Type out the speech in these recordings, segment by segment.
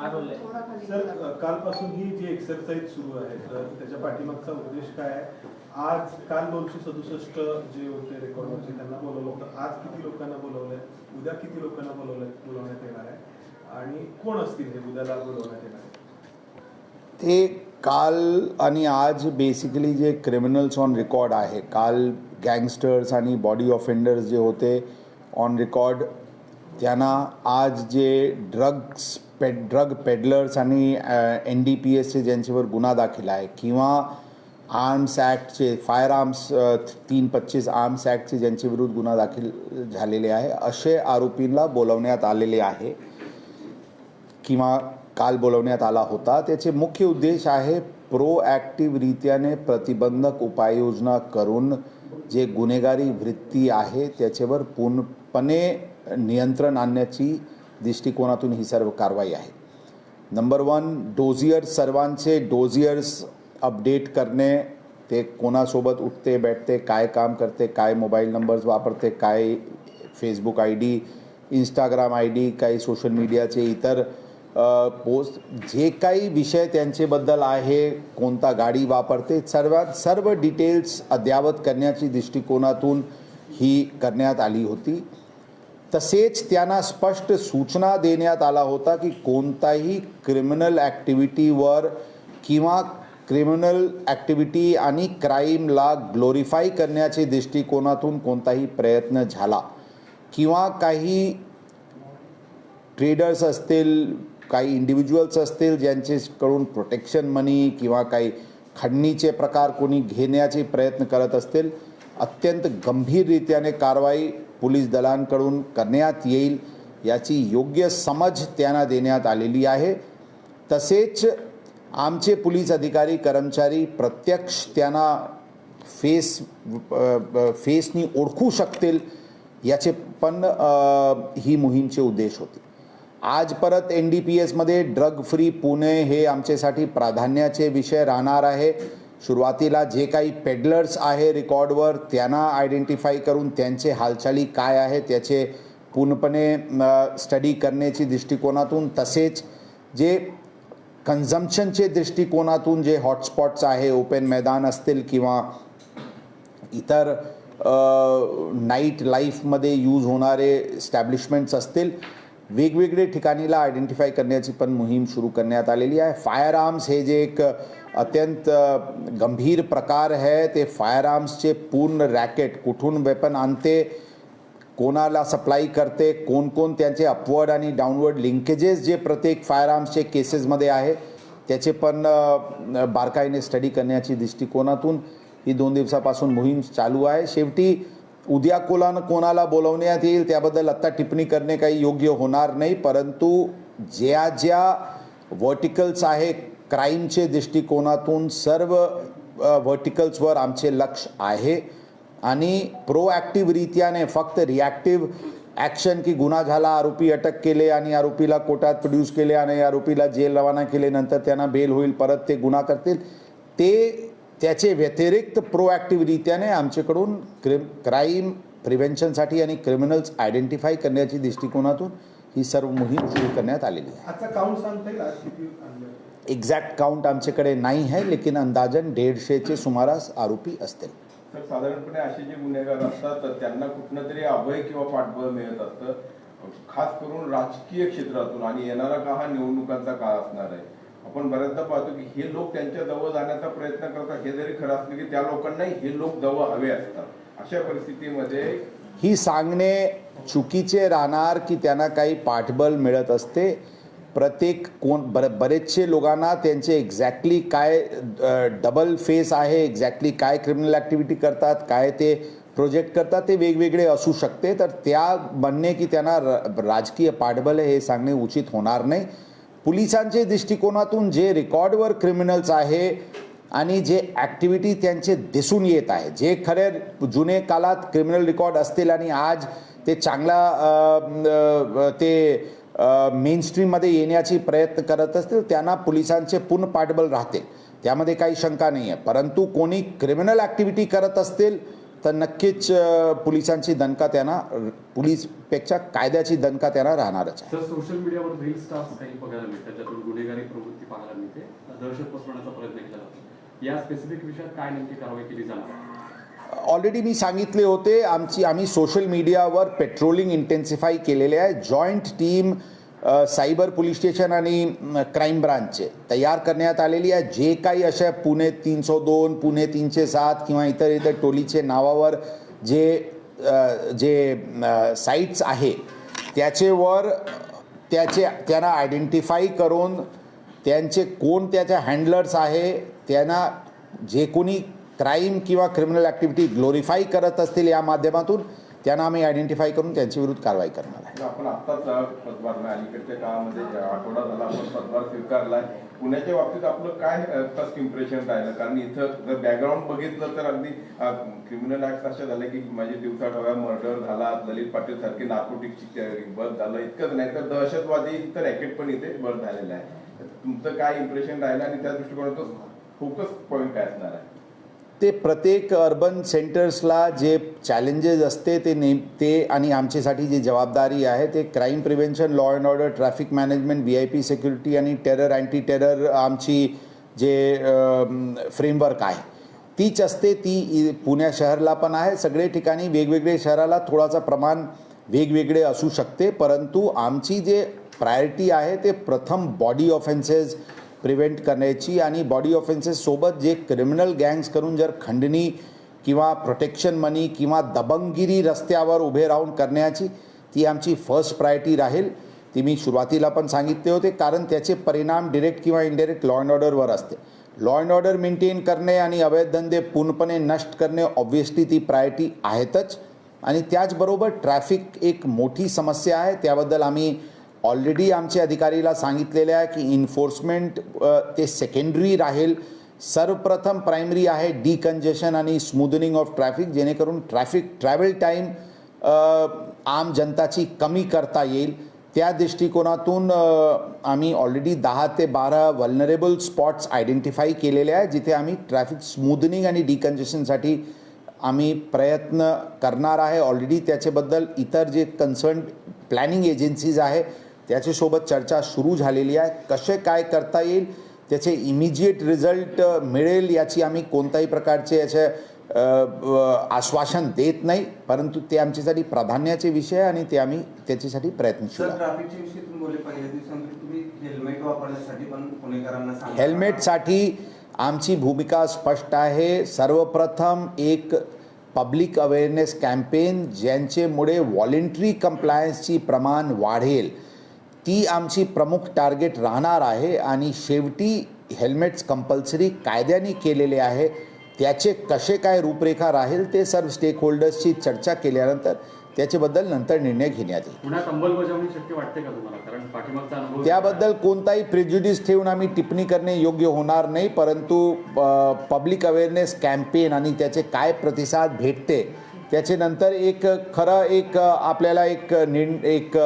Sir. कालपासून ही जी exercise सुरू आहे तर त्याच्या पाठीमागचा उद्देश काय आहे? आज काल दोनशे सदुसष्ट जे होते रेकॉर्डवरचे त्यांना बोलवलं होतं. आज किती लोकांना बोलवलंय? उद्या किती लोकांना बोलवलंय? बोलवण्यात येणार आहे. आणि कोण असतील हे उद्याला बोलवण्यात येणार ते काल आणि आज बेसिकली जे क्रिमिनल्स ऑन रेकॉर्ड आहे काल गँगस्टर्स आणि बॉडी ऑफेंडर्स जे होते ऑन रेकॉर्ड त्यांना आज जे ड्रग्स पे ड्रग पेडलर्स आणि एन डी पी एसचे ज्यांच्यावर गुन्हा दाखल आहे किंवा आर्म्स ॲक्टचे फायर आर्म्स तीन पच्चीस आर्म्स ॲक्टचे ज्यांच्याविरुद्ध गुन्हा दाखल झालेले आहे असे आरोपींना बोलवण्यात आलेले आहे किंवा काल बोलवण्यात आला होता. त्याचे मुख्य उद्देश आहे प्रोॲक्टिव्हरित्याने प्रतिबंधक उपाययोजना करून जे गुन्हेगारी वृत्ती आहे त्याच्यावर पूर्णपणे नियंत्रण आणण्याची दृष्टिकोनातून ही सर्व कारवाई आहे. नंबर वन डोझियर सर्वांचे डोझियर्स अपडेट करणे ते कोणासोबत उठते बैठते काय काम करते काय मोबाईल नंबर्स वापरते काय Facebook I D Instagram I D काही सोशल मीडियाचे इतर पोस्ट जे काही विषय त्यांचेबद्दल आहे कोणता गाडी वापरते सर्वात सर्व डिटेल्स अद्यावत करण्याची दृष्टिकोनातून ही करण्यात आली होती. तसेच त्यांना स्पष्ट सूचना देण्यात आला होता की कोणताही क्रिमिनल ॲक्टिव्हिटीवर किंवा क्रिमिनल ॲक्टिव्हिटी आणि क्राईमला ग्लोरीफाय करण्याचे दृष्टिकोनातून कोणताही प्रयत्न झाला. किंवा काही ट्रेडर्स असतील काही इंडिव्हिज्युअल्स असतील ज्यांचेकडून प्रोटेक्शन मनी किंवा काही खंडणीचे प्रकार कोणी घेण्याचे प्रयत्न करत असतील अत्यंत गंभीररित्याने कारवाई पोलीस दलांकडून करण्यात येईल याची योग्य समज त्यांना देण्यात आलेली आहे. तसेच आमचे पोलीस अधिकारी कर्मचारी प्रत्यक्ष त्यांना फेस फेसनी ओळखू शकतील याचे पण ही मोहीमचे उद्देश होते. आज परत एन डी पी एसमध्ये ड्रग फ्री पुणे हे आमच्यासाठी प्राधान्याचे विषय राहणार आहे. सुरुवातीला जे काही पेडलर्स आहे रेकॉर्डवर त्यांना आयडेंटिफाय करून त्यांचे हालचाली काय आहे त्याचे पूर्णपणे स्टडी करण्याची दृष्टिकोनातून तसेच जे कन्झम्पशनचे दृष्टिकोनातून जे हॉटस्पॉट्स आहे ओपन मैदान असतील किंवा इतर नाईट लाईफमध्ये यूज होणारे स्टॅब्लिशमेंट्स असतील वेगवेगळे ठिकाणीला आयडेंटिफाय करण्याची पण मोहीम सुरू करण्यात आलेली आहे. फायर आर्म्स हे जे एक अत्यंत गंभीर प्रकार आहे. ते फायर आर्म्सचे पूर्ण रॅकेट कुठून वेपन आणते कोणाला सप्लाय करते कोण कोण त्यांचे अपवर्ड आणि डाऊनवर्ड लिंकेजेस जे प्रत्येक फायर आर्म्सचे केसेसमध्ये आहे त्याचे पण बारकाईने स्टडी करण्याची दृष्टिकोनातून ही दोन दिवसापासून मोहीम चालू आहे. शेवटी उद्या कोला कोणाला बोलवण्यात येईल त्याबद्दल आत्ता टिप्पणी करणे काही योग्य होणार नाही परंतु ज्या ज्या व्हर्टिकल्स आहे क्राईमचे दृष्टिकोनातून सर्व व्हर्टिकल्सवर आमचे लक्ष आहे. आणि प्रोॲक्टिव्हरित्याने फक्त रिॲक्टिव्ह ॲक्शन की गुन्हा झाला आरोपी अटक केले आणि आरोपीला कोर्टात प्रोड्यूस केले आणि आरोपीला जेल रवाना केले नंतर त्यांना बेल होईल परत ते गुन्हा करतील. ते त्याचे व्यतिरिक्त प्रोॲक्टिव्हरित्याने आमच्याकडून क्रिम क्राईम प्रिव्हेन्शनसाठी आणि क्रिमिनल्स आयडेंटिफाय करण्याची दृष्टिकोनातून ही सर्व मोहीम सुरू करण्यात आलेली आहे. एक्झॅक्ट काउंट आमच्याकडे नाही आहे लेकिन अंदाजन दीडशेचे सुमारास आरोपी असतील. तर साधारणपणे असे जे गुन्हेगार असतात तर त्यांना कुठनं तरी अभय किंवा पाठबळ मिळत असतं. खास करून राजकीय क्षेत्रातून आणि येणारा काळ हा निवडणुकांचा काळ असणार आहे. आपण बऱ्याचदा पाहतो की हे लोक त्यांच्या जवळ जाण्याचा प्रयत्न करतात. हे जरी खरं असलं की त्या लोकांनाही हे लोक जवळ हवे असतात. अशा परिस्थितीमध्ये ही सांगणे चुकीचे राहणार की त्यांना काही पाठबळ मिळत असते? प्रत्येक कोण बर बरेचसे लोकांना त्यांचे एक्झॅक्टली काय डबल फेस आहे एक्झॅक्टली काय क्रिमिनल ॲक्टिव्हिटी करतात काय ते प्रोजेक्ट करतात ते वेगवेगळे असू शकते. तर त्या म्हणणे की त्यांना राजकीय पाठबळ हे सांगणे उचित होणार नाही. पोलिसांच्या दृष्टिकोनातून जे रेकॉर्डवर क्रिमिनल्स आहे आणि जे ॲक्टिव्हिटी त्यांचे दिसून येत आहे जे खरे जुने काळात क्रिमिनल रेकॉर्ड असतील आणि आज ते चांगला ते मेन स्ट्रीममध्ये येण्याची प्रयत्न करत असतील त्यांना पोलिसांचे पूर्ण पाठबळ राहते त्यामध्ये काही शंका नाही आहे परंतु कोणी क्रिमिनल ॲक्टिव्हिटी करत असतील तर नक्कीच पोलिसांची दणका त्यांना पोलीसपेक्षा कायद्याची दणका त्यांना राहणारच आहे. सोशल मीडियावर काही बघायला मिळतात ज्यातून गुन्हेगारी प्रवृत्ती पाहायला मिळते. दहशत पसरवण्याचा प्रयत्न केला जातो. या स्पेसिफिक विषयात काय नेमकी कारवाई केली जाणार? ऑलरेडी मी सांगितले होते आमची आम्ही सोशल मीडियावर पेट्रोलिंग इंटेन्सिफाय केलेले आहे. Joint team cyber police station आणि क्राईम ब्रांचचे तयार करण्यात आलेली आहे. जे काही अशा पुणे तीनशे दोन पुणे तीनशे सात किंवा इतर इतर टोलीचे नावावर जे जे साईट्स आहे त्याचेवर त्याचे त्यांना आयडेंटिफाय करून त्यांचे कोण त्याचे हँडलर्स आहे त्यांना जे कोणी क्राईम किंवा क्रिमिनल ॲक्टिव्हिटी ग्लोरीफाय करत असतील या माध्यमातून त्यांना आम्ही आयडेंटिफाय करून त्यांच्या विरुद्ध कारवाई करणार आहे. म्हणजे आपण आत्ताच पदभार अलीकडच्या काळामध्ये आठवडा झाला आपण पदभार स्वीकारलाय. पुण्याच्या बाबतीत आपलं काय फर्स्ट इम्प्रेशन राहिलं? कारण इथं जर बॅकग्राऊंड बघितलं तर अगदी क्रिमिनल ऍक्ट अशा झाले की माझे दिवसाढवळ्या मर्डर झाला ललित पाटील सारखे नार्कोटिकची बस झालं इतकंच नाही तर दहशतवादी तर रॅकेट पण इथे बस झालेलं आहे. तुमचं काय इम्प्रेशन राहिलं आणि त्या दृष्टिकोनातून फोकस पॉईंट काय असणार आहे. ते प्रत्येक अर्बन सेंटर्सला जे चॅलेंजेस असते ते नेम ते आणि आमच्यासाठी जी जबाबदारी आहे ते crime prevention law and order traffic management V I P security आणि टेरर अँटी टेरर आमची जे फ्रेमवर्क आहे. तीच असते ती पुण्या शहरला पण आहे. सगळे ठिकाणी वेगवेगळे शहराला थोडासा प्रमाण वेगवेगळे असू शकते परंतु आमची जे प्रायोरिटी आहे ते प्रथम बॉडी ऑफेन्सेस प्रिव्हेंट करण्याची आणि बॉडी ऑफेन्सेससोबत जे क्रिमिनल गँग्स करून जर खंडणी किंवा प्रोटेक्शन मनी किंवा दबंगगिरी रस्त्यावर उभे राहून करण्याची ती आमची फर्स्ट प्रायोरिटी राहील. ती मी सुरुवातीला पण सांगितले होते कारण त्याचे परिणाम डिरेक्ट किंवा इनडिरेक्ट लॉ अँड ऑर्डरवर असते. लॉ अँड ऑर्डर मेंटेन करणे आणि अवैध धंदे पूर्णपणे नष्ट करणे ऑब्व्हियसली ती प्रायोरिटी आहेतच. आणि त्याचबरोबर ट्रॅफिक एक मोठी समस्या आहे त्याबद्दल आम्ही ऑलरेडी आमच्या अधिकारीला सांगितलेले आहे की इन्फोर्समेंट ते सेकंडरी राहील. सर्वप्रथम प्रायमरी आहे डिकंजेशन आणि स्मूदनिंग ऑफ ट्रॅफिक जेणेकरून ट्रॅफिक ट्रॅव्हल टाईम आम जनताची कमी करता येईल. त्या दृष्टिकोनातून आम्ही ऑलरेडी दहा ते बारा वल्नरेबल स्पॉट्स आयडेंटिफाय केलेले आहे जिथे आम्ही ट्रॅफिक स्मूदनिंग आणि डिकंजेशनसाठी आम्ही प्रयत्न करणार आहे. ऑलरेडी त्याच्याबद्दल इतर जे कन्सर्न प्लॅनिंग एजन्सीज आहे त्याच्यासोबत चर्चा सुरू झालेली आहे. कसे काय करता येईल त्याचे इमिजिएट रिझल्ट मिळेल याची आम्ही कोणत्याही प्रकारचे याचे आश्वासन देत नाही. परंतु ते आमच्यासाठी प्राधान्याचे विषय आणि ते आम्ही त्याच्यासाठी प्रयत्नशील हेल्मेटसाठी आमची भूमिका स्पष्ट आहे. सर्वप्रथम एक पब्लिक अवेअरनेस कॅम्पेन ज्यांच्यामुळे व्हॉलेंटरी कंप्लायन्सची प्रमाण वाढेल. ती आमची प्रमुख टार्गेट राहणार आहे आणि शेवटी हेल्मेट्स कंपल्सरी कायद्याने केलेले आहे. त्याचे कसे काय रूपरेखा राहील ते सर्व स्टेक होल्डर्सची चर्चा केल्यानंतर त्याच्याबद्दल नंतर निर्णय घेण्यात येईल. त्याबद्दल कोणताही प्रेज्युडिस ठेवून आम्ही टिप्पणी करणे योग्य होणार नाही परंतु पब्लिक अवेअरनेस कॅम्पेन आणि त्याचे काय प्रतिसाद भेटते त्याच्यानंतर एक खरं एक आपल्याला एक निर्ण एक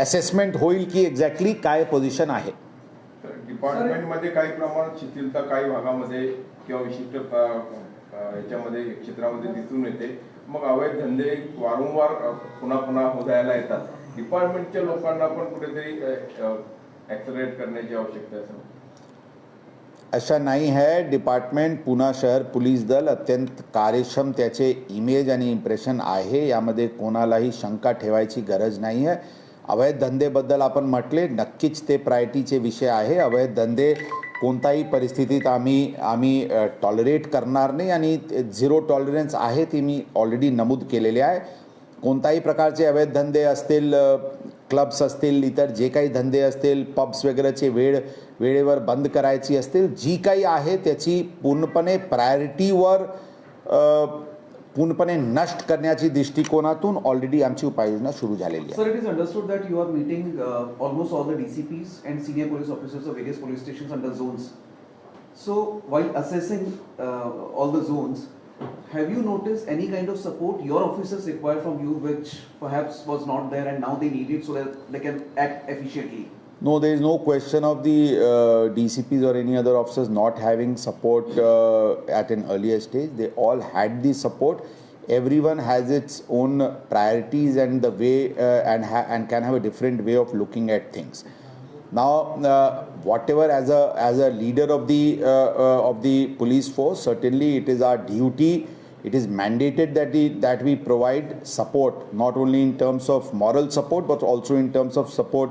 असेसमेंट होईल की एक्झॅक्टली काय पोझिशन आहे. डिपार्टमेंटमध्ये काही प्रमाणात शिथिलता काही भागामध्ये किंवा विशिष्ट याच्यामध्ये क्षेत्रामध्ये दिसून येते. मग अवैध धंदे वारंवार पुन्हा पुन्हा उदयाला येतात. डिपार्टमेंटच्या लोकांना पण कुठेतरी ऍक्सलरेट करण्याची आवश्यकता आहे. असं अशा नाही आहे डिपार्टमेंट पुणा शहर पोलीस दल अत्यंत कार्यक्षम. त्याचे इमेज आणि इम्प्रेशन आहे. यामध्ये कोणालाही शंका ठेवायची गरज नाही आहे. अवैध धंदेबद्दल आपण म्हटले नक्कीच ते प्रायोरिटीचे विषय आहे. अवैध धंदे कोणताही परिस्थितीत आम्ही आम्ही टॉलरेट करणार नाही आणि झिरो टॉलरन्स आहे ती मी ऑलरेडी नमूद केलेले आहे. कोणताही प्रकारचे अवैध धंदे असतील क्लब्स असतील इतर जे काही धंदे असतील पब्स वगैरेचे वेळ वेळेवर बंद करायची असतील जी काही आहे त्याची पूर्णपणे प्रायोरिटीवर पूर्णपणे नष्ट करण्याची दृष्टिकोनातून ऑलरेडी आमची उपाययोजना सुरू झालेली आहे Sir, it is understood that you are meeting uh, almost all the DCPs and senior police officers of various police stations under zones. So, while assessing uh, all the zones, have you noticed any kind of support your officers require from you, which perhaps was not there and now they need it so that they can act efficiently? No, there is no question of the uh, DCPs or any other officers not having support uh, at an earlier stage. They all had the support. everyone has its own priorities and the way uh, and and can have a different way of looking at things now uh, whatever as a as a leader of the uh, uh, of the police force certainly it is our duty it is mandated that the that we provide support not only in terms of moral support but also in terms of support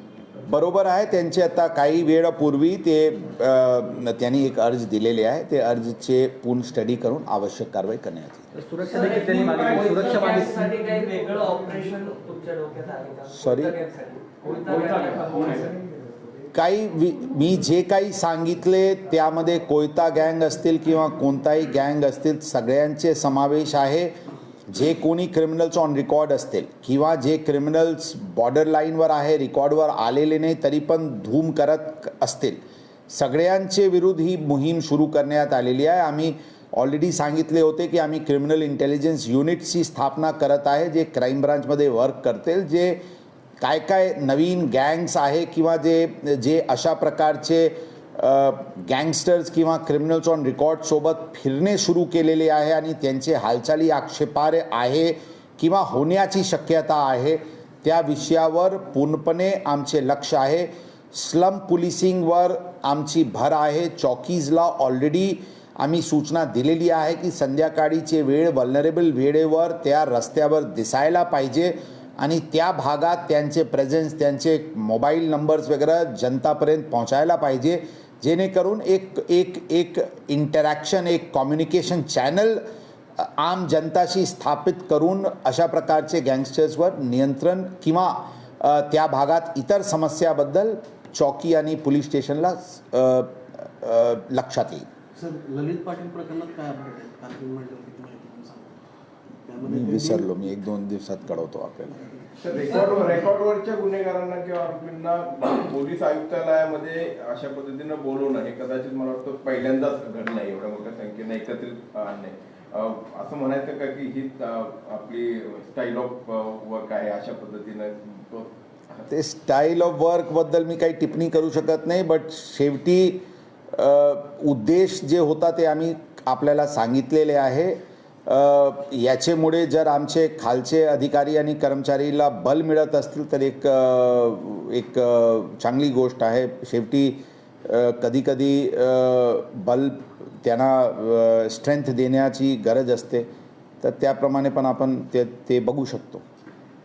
बरोबर आहे त्यांचे आता काही वेळापूर्वी ते त्यांनी एक अर्ज दिलेले आहे ते अर्जचे पूर्ण स्टडी करून आवश्यक कारवाई करण्यात येईल. सुरक्षा देखील त्यांनी मागितली. सुरक्षा मागितली. साठी काही मी जे काही सांगितले त्यामध्ये कोयता गँग असतील किंवा कोणताही गँग असतील सगळ्यांचे समावेश आहे. जे कोणी क्रिमिनल्स ऑन रेकॉर्ड असतील किंवा जे क्रिमिनल्स बॉर्डर लाईनवर आहे रेकॉर्डवर आलेले नाही तरी पण धूम करत असतील. सगळ्यांचे विरुद्ध ही मोहीम सुरू करण्यात आलेली आहे. आम्ही ऑलरेडी सांगितले होते की आम्ही क्रिमिनल इंटेलिजन्स युनिटची स्थापना करत आहे जे क्राईम ब्रांचमध्ये वर्क करतील जे काय काय नवीन गँग्स आहे किंवा जे जे अशा प्रकारचे गँगस्टर्स किंवा क्रिमिनल्स ऑन रेकॉर्डसोबत फिरणे सुरू केलेले आहे आणि त्यांचे हालचाली आक्षेपार्ह आहे किंवा होण्याची शक्यता आहे त्या विषयावर पूर्णपणे आमचे लक्ष आहे. स्लम पुलिसिंगवर आमची भर आहे. चौकीजला ऑलरेडी आम्ही सूचना दिलेली आहे की संध्याकाळीचे वेळ वल्नरेबल वेळेवर त्या रस्त्यावर दिसायला पाहिजे आणि त्या भागात त्यांचे प्रेझेन्स त्यांचे मोबाईल नंबर्स वगैरे जनतापर्यंत पोहोचायला पाहिजे. जेणेकरून एक एक एक इंटरॅक्शन एक कम्युनिकेशन चॅनल आम जनताशी स्थापित करून अशा प्रकारचे गँगस्टर्सवर नियंत्रण किंवा त्या भागात इतर समस्याबद्दल चौकी आणि पोलीस स्टेशनला लक्षात येईल. सर ललित पाटील प्रकरणात काय विसरलो. मी एक दोन दिवसात कळवतो आपल्याला. तर रेकॉर्ड रेकॉर्डवरच्या गुन्हेगारांना किंवा आरोपींना पोलीस आयुक्तालयामध्ये अशा पद्धतीनं बोलवणं हे कदाचित मला वाटतं पहिल्यांदाच घडलं आहे एवढ्या मोठ्या संख्येनं एकत्रित आणणे असं म्हणायचं का की ही आपली स्टाईल ऑफ वर्क आहे अशा पद्धतीनं ते स्टाईल ऑफ वर्कबद्दल मी काही टिप्पणी करू शकत नाही बट शेवटी उद्देश जे होता ते आम्ही आपल्याला सांगितलेले आहे. याच्यामुळे जर आमचे खालचे अधिकारी आणि कर्मचारीला बल मिळत असतील तर एक एक चांगली गोष्ट आहे. शेवटी कधी कधी बल त्यांना स्ट्रेंथ देण्याची गरज असते. तर त्याप्रमाणे पण आपण ते ते बघू शकतो.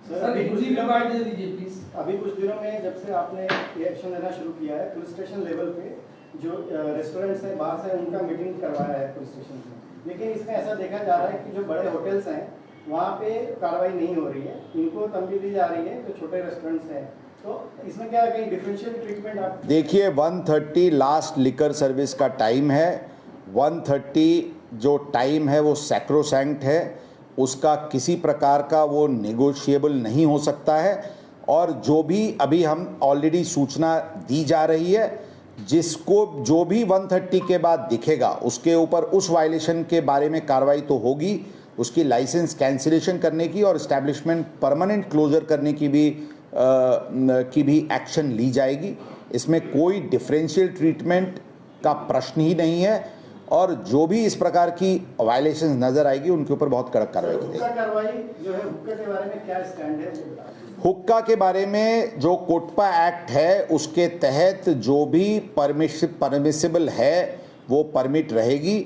सर सर, अभी कुछ दूसरी दिनों बात दे दीजिए प्लीज अभी कुछ दिनों में जब से आपने ये एक्शन लेना शुरू किया है पुलिस स्टेशन लेवल पे जो रेस्टोरेंट्स हैं बार्स हैं उनका मीटिंग करवाया है पुलिस स्टेशन में लेकिन इसमें ऐसा देखा जा रहा है कि जो बड़े होटल्स हैं, वहाँ पे कार्रवाई नहीं हो रही है। इनको तंबी दी जा रही है जो छोटे रेस्टोरेंट्स हैं। तो इसमें क्या कहीं डिफरेंशियल ट्रीटमेंट आप देखिए 130 लास्ट लिकर सर्विस का टाइम है। 130 जो टाइम है वो सैक्रोसैंक्ट है। उसका किसी प्रकार का वो नेगोशिएबल नहीं हो सकता है। और जो भी अभी हम ऑलरेडी सूचना दी जा रही है जिसको जो भी 130 के बाद दिखेगा उसके ऊपर उस वायलेशन के बारे में कार्रवाई तो होगी। उसकी लाइसेंस कैंसिलेशन करने की और इस्टेब्लिशमेंट परमानेंट क्लोजर करने की भी आ, की भी एक्शन ली जाएगी। इसमें कोई डिफरेंशियल ट्रीटमेंट का प्रश्न ही नहीं है। और जो भी इस प्रकार की वायलेशन नज़र आएगी उनके ऊपर बहुत कड़क कार्रवाई की हुक्का जाएगी कार्रवाई जो है हुक्का के बारे में क्या स्टैंड है वो बता दीजिए। हुक्का के बारे में जो कोटपा एक्ट है उसके तहत जो भी परमिश परमिसिबल है वो परमिट रहेगी।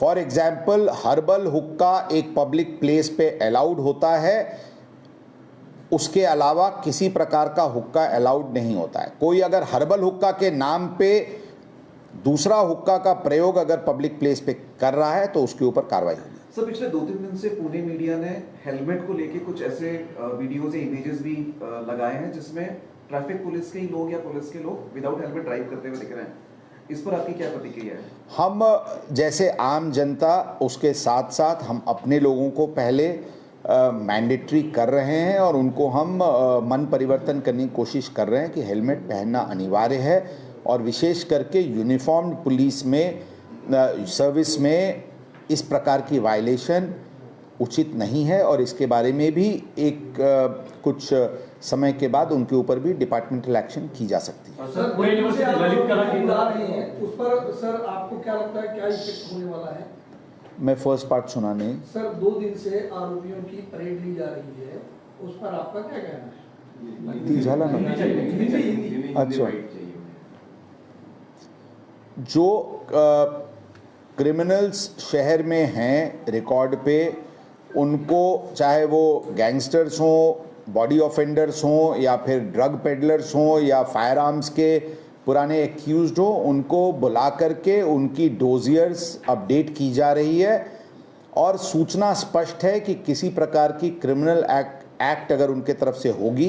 फॉर एग्ज़ाम्पल हर्बल हुक्का एक पब्लिक प्लेस पे अलाउड होता है। उसके अलावा किसी प्रकार का हुक्का अलाउड नहीं होता है। कोई अगर हर्बल हुक्का के नाम पे दूसरा हुक्का का प्रयोग अगर पब्लिक प्लेस पे कर रहा है तो उसके ऊपर कार्रवाई होगी। सर पिछले दो तीन दिन से पुणे मीडिया ने हेलमेट को लेके कुछ ऐसे वीडियोस या इमेजेस भी लगाए हैं जिसमें ट्रैफ़िक पुलिस के ही लोग या पुलिस के लोग विदाउट हेलमेट ड्राइव करते हुए दिख रहे हैं। इस पर आपकी क्या प्रतिक्रिया है? हम जैसे आम जनता उसके साथ साथ हम अपने लोगों को पहले मैंडेटरी कर रहे हैं और उनको हम अ, मन परिवर्तन करने की कोशिश कर रहे हैं कि हेलमेट पहनना अनिवार्य है। और विशेष करके यूनिफॉर्म पुलिस में सर्विस में इस प्रकार की वायलेशन उचित नहीं है और इसके बारे में भी एक अ, कुछ समय के बाद उनके ऊपर भी डिपार्टमेंटल एक्शन की जा सकती है। सर केंद्र उस पर सर आपको क्या लगता है क्या इफ़ेक्ट होने वाला है? मैं फ़र्स्ट पार्ट सुना नहीं सर दो दिन से आरोपियों की परेड ली जा रही है। उस पर आपका क्या कहना है? झाला ना? अच्छा। जो क्रिमिनल्स शहर में हैं रिकॉर्ड पे, उनको, चाहे वो गैंगस्टर्स हों बॉडी ऑफेंडर्स हों, या फिर ड्रग पेडलर्स हों, या फायर आर्म्स के पुराने एक्यूज हों, उनको बुला करके उनकी डोजियर्स अपडेट की जा रही है। और सूचना स्पष्ट है कि किसी प्रकार की क्रिमिनल एक्ट एक्ट अगर उनके तरफ़ से होगी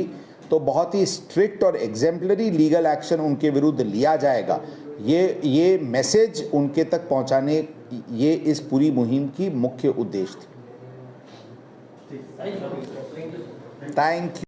तो बहुत ही स्ट्रिक्ट और एग्जेम्पलरी लीगल एक्शन उनके विरुद्ध लिया जाएगा। ये ये मैसेज उनके तक पहुंचाने ये इस पूरी मुहिम की मुख्य उद्देश्य थी. Thank you